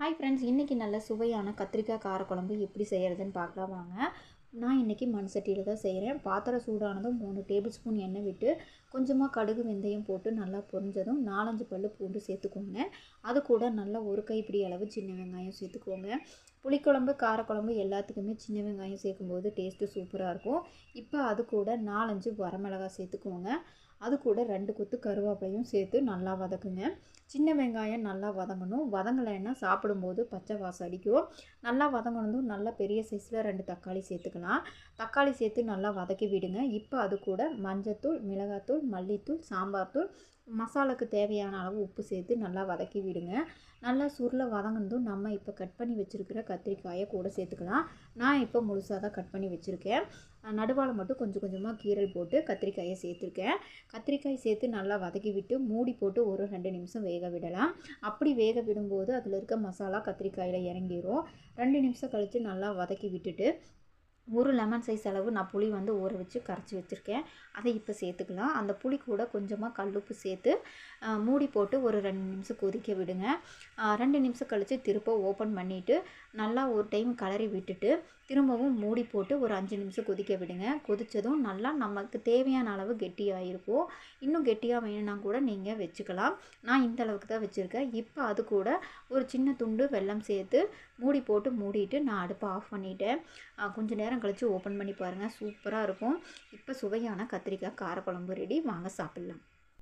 Hi friends இன்றைக்கி நல்ல சுவையான கத்திரிக்காய் காரக்குழம்பு எப்படி செய்கிறதுன்னு பார்க்கலாம் வாங்க. நான் இன்றைக்கி மண் சட்டியில் தான் செய்கிறேன் பாத்திரம் சூடானதும் மூணு டேபிள் ஸ்பூன் எண்ணெய் விட்டு கொஞ்சமாக கடுகு வெந்தயம் போட்டு நல்லா பொரிஞ்சதும் நாலஞ்சு பல் பூண்டு சேர்த்துக்கோங்க. அது கூட நல்லா ஒரு கைப்பிடி அளவு சின்ன வெங்காயம் சேர்த்துக்கோங்க. புளிக்குழம்பு காரக்குழம்பு எல்லாத்துக்குமே சின்ன வெங்காயம் சேர்க்கும்போது டேஸ்ட்டு சூப்பராக இருக்கும். இப்போ அது கூட நாலஞ்சு வரமிளகாய் சேர்த்துக்கோங்க. அது கூட ரெண்டு கொத்து கருவேப்பிலையும் சேர்த்து நல்லா வதக்குங்க. சின்ன வெங்காயம் நல்லா வதங்கணும். வதங்கலைன்னா சாப்பிடும்போது பச்சை வாசம் அடிக்கும். நல்லா வதங்கணும் நல்லா பெரிய சைஸில் ரெண்டு தக்காளி சேர்த்துக்கலாம். தக்காளி சேர்த்து நல்லா வதக்கி விடுங்க. இப்போ அது கூட மஞ்சத்தூள் மிளகாத்தூள் மல்லித்தூள் சாம்பார் தூள் மசாலாக்கு தேவையான அளவு உப்பு சேர்த்து நல்லா வதக்கி விடுங்க. நல்லா சுருளை வதங்கினதும் நம்ம இப்போ கட் பண்ணி வச்சுருக்கிற கத்திரிக்காயை கூட சேர்த்துக்கலாம். நான் இப்போ முழுசாக தான் கட் பண்ணி வச்சுருக்கேன். நடுவால் மட்டும் கொஞ்சம் கொஞ்சமாக கீரல் போட்டு கத்திரிக்காயை சேர்த்துருக்கேன். கத்திரிக்காய் சேர்த்து நல்லா வதக்கி விட்டு மூடி போட்டு ஒரு ரெண்டு நிமிஷம் வேக விடலாம். அப்படி வேக விடும்போது அதில் இருக்க மசாலா கத்திரிக்காயில் இறங்கிடும் ரெண்டு நிமிஷம் கழித்து நல்லா வதக்கி விட்டுட்டு ஒரு லெமன் சைஸ் அளவு நான் புளி வந்து ஊற வச்சு கரைச்சி வச்சுருக்கேன். அதை இப்போ சேர்த்துக்கலாம். அந்த புளி கூட கொஞ்சமாக கல்லுப்பு சேர்த்து மூடி போட்டு ஒரு ரெண்டு நிமிஷம் கொதிக்க விடுங்க. ரெண்டு நிமிஷம் கழித்து திருப்ப ஓப்பன் பண்ணிவிட்டு நல்லா ஒரு டைம் கலரி விட்டுட்டு திரும்பவும் மூடி போட்டு ஒரு அஞ்சு நிமிஷம் கொதிக்க விடுங்க. கொதித்ததும் நல்லா நமக்கு தேவையான அளவு கெட்டியாக இருக்கும். இன்னும் கெட்டியாக வேணும்னா கூட நீங்கள் வச்சுக்கலாம். நான் இந்த அளவுக்கு தான் வச்சுருக்கேன். இப்போ அது கூட ஒரு சின்ன துண்டு வெல்லம் சேர்த்து மூடி போட்டு மூடிட்டு நான் அடுப்பை ஆஃப் பண்ணிவிட்டேன் கொஞ்சம் நேரம் கழித்து ஓப்பன் பண்ணி பாருங்கள் சூப்பராக இருக்கும். இப்போ சுவையான கத்திரிக்காய் காரக்குழம்பு ரெடி வாங்க சாப்பிட்லாம்.